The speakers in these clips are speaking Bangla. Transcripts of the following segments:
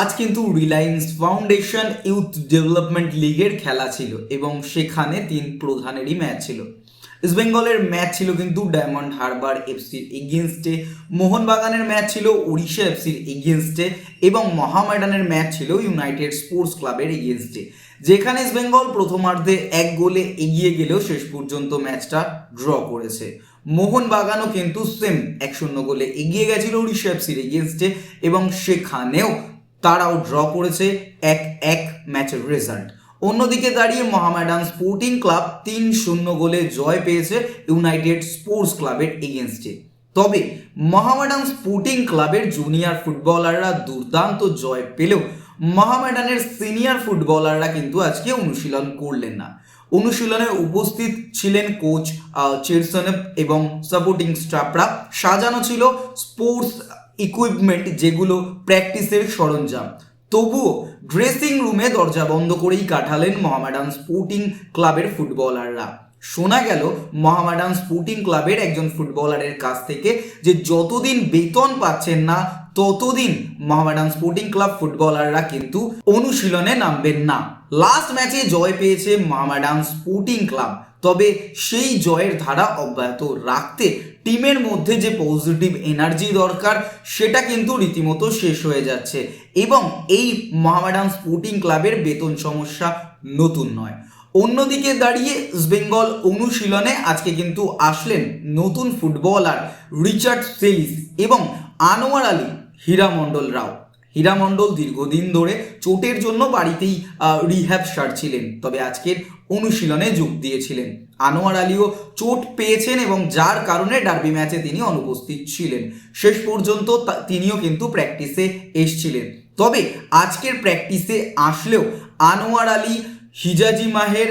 আজ কিন্তু রিলায়েন্স ফাউন্ডেশন ইউথ ডেভেলপমেন্ট লিগের খেলা ছিল এবং সেখানে তিন প্রধানেরই ম্যাচ ছিল। ইস্ট বেঙ্গলের ম্যাচ ছিল কিন্তু ডায়মন্ড হারবার এফসির এগেনস্টে মোহনবাগানের ম্যাচ ছিল উড়িষ্যা এফসির এগেনস্টে এবং মহামেডানের ম্যাচ ছিল ইউনাইটেড স্পোর্টস ক্লাবের এগেনস্টে যেখানে ইস্ট বেঙ্গল প্রথমার্ধে এক গোলে এগিয়ে গেলেও শেষ পর্যন্ত ম্যাচটা ড্র করেছে। মোহনবাগানও কিন্তু সেম এক শূন্য গোলে এগিয়ে গেছিল উড়িষ্যা এফসির এগেনস্টে এবং সেখানেও তারাও ড্র করেছে এক এক ম্যাচের রেজাল্ট অন্যদিকে দাঁড়িয়ে মোহামেডান স্পোর্টিং ক্লাব তিন শূন্য গোলে জয় পেয়েছে ইউনাইটেড স্পোর্টস ক্লাবের এগেনস্টে তবে মোহামেডান স্পোর্টিং ক্লাবের জুনিয়র ফুটবলাররা দুর্দান্ত জয় পেলেও মোহামেডানের সিনিয়র ফুটবলাররা কিন্তু আজকে অনুশীলন করলেন না। অনুশীলনে উপস্থিত ছিলেন কোচ চেরসনেপ এবং সাপোর্টিং স্টাফরা সাজানো ছিল স্পোর্টস ইকুইপমেন্ট যেগুলো প্র্যাকটিসের সরঞ্জাম। তবুও ড্রেসিং রুমে দরজা বন্ধ করেই কাটালেন মোহামেডান স্পোর্টিং ক্লাবের ফুটবলাররা শোনা গেল মোহামেডান স্পোর্টিং ক্লাবের একজন ফুটবলারের কাছ থেকে যে যতদিন বেতন পাচ্ছেন না, ততদিন মোহামেডান স্পোর্টিং ক্লাব ফুটবলাররা কিন্তু অনুশীলনে নামবেন না। লাস্ট ম্যাচে জয় পেয়েছে মোহামেডান স্পোর্টিং ক্লাব। তবে সেই জয়ের ধারা অব্যাহত রাখতে টিমের মধ্যে যে পজিটিভ এনার্জি দরকার, সেটা কিন্তু রীতিমতো শেষ হয়ে যাচ্ছে। এবং এই মোহামেডান স্পোর্টিং ক্লাবের বেতন সমস্যা নতুন নয়। অন্যদিকে দাঁড়িয়ে বেঙ্গল অনুশীলনে আজকে কিন্তু আসলেন নতুন ফুটবলার রিচার্ড সেলিস এবং আনোয়ার আলী হীরামণ্ডল রাও। হীরামণ্ডল দীর্ঘদিন ধরে চোটের জন্য বাড়িতেই রিহ্যাব সারছিলেন, তবে আজকের অনুশীলনে যোগ দিয়েছিলেন। আনোয়ার আলীও চোট পেয়েছেন এবং যার কারণে ডার্বি ম্যাচে তিনি অনুপস্থিত ছিলেন। শেষ পর্যন্ত তিনিও কিন্তু প্র্যাকটিসে এসছিলেন। তবে আজকের প্র্যাকটিসে আসলেও Anwar Ali Hijazi Maher,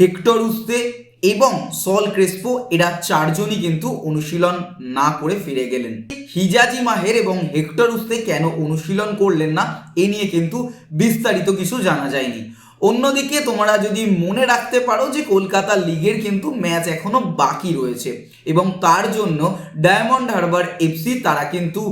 Hector Yuste এবং সল ক্রেসপো এরা চারজনই কিন্তু অনুশীলন না করে ফিরে গেলেন। হিজাজি মাহের এবং হেক্টর উস্তে কেন অনুশীলন করলেন না, এ নিয়ে কিন্তু বিস্তারিত কিছু জানা যায়নি। অন্যদিকে তোমরা যদি মনে রাখতে পারো যে কলকাতা লিগের কিন্তু ম্যাচ এখনও বাকি রয়েছে, এবং তার জন্য ডায়মন্ড হারবার এফসি তারা কিন্তু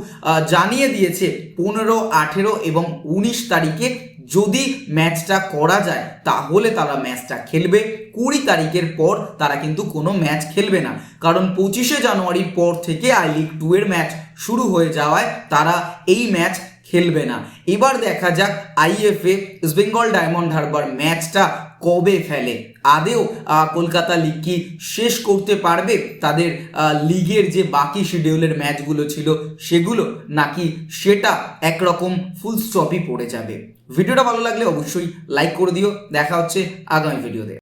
জানিয়ে দিয়েছে পনেরো, আঠেরো এবং উনিশ তারিখে যদি ম্যাচটা করা যায়, তাহলে তারা ম্যাচটা খেলবে। কুড়ি তারিখের পর তারা কিন্তু কোনো ম্যাচ খেলবে না। কারণ পঁচিশে জানুয়ারির পর থেকে আই লিগ টু এর ম্যাচ শুরু হয়ে যাওয়ায় তারা এই ম্যাচ খেলবে না। এবার দেখা যাক IFA east Bengal diamond harbour ম্যাচটা কবে ফেলে আদেও কলকাতা লিগ কি শেষ করতে পারবে? তাদের লিগের যে বাকি শিডিউলের ম্যাচগুলো ছিল, সেগুলো নাকি সেটা একরকম ফুল স্টপই পড়ে যাবে। ভিডিওটা ভালো লাগলে অবশ্যই লাইক করে দিও। দেখা হচ্ছে আগামী ভিডিওতে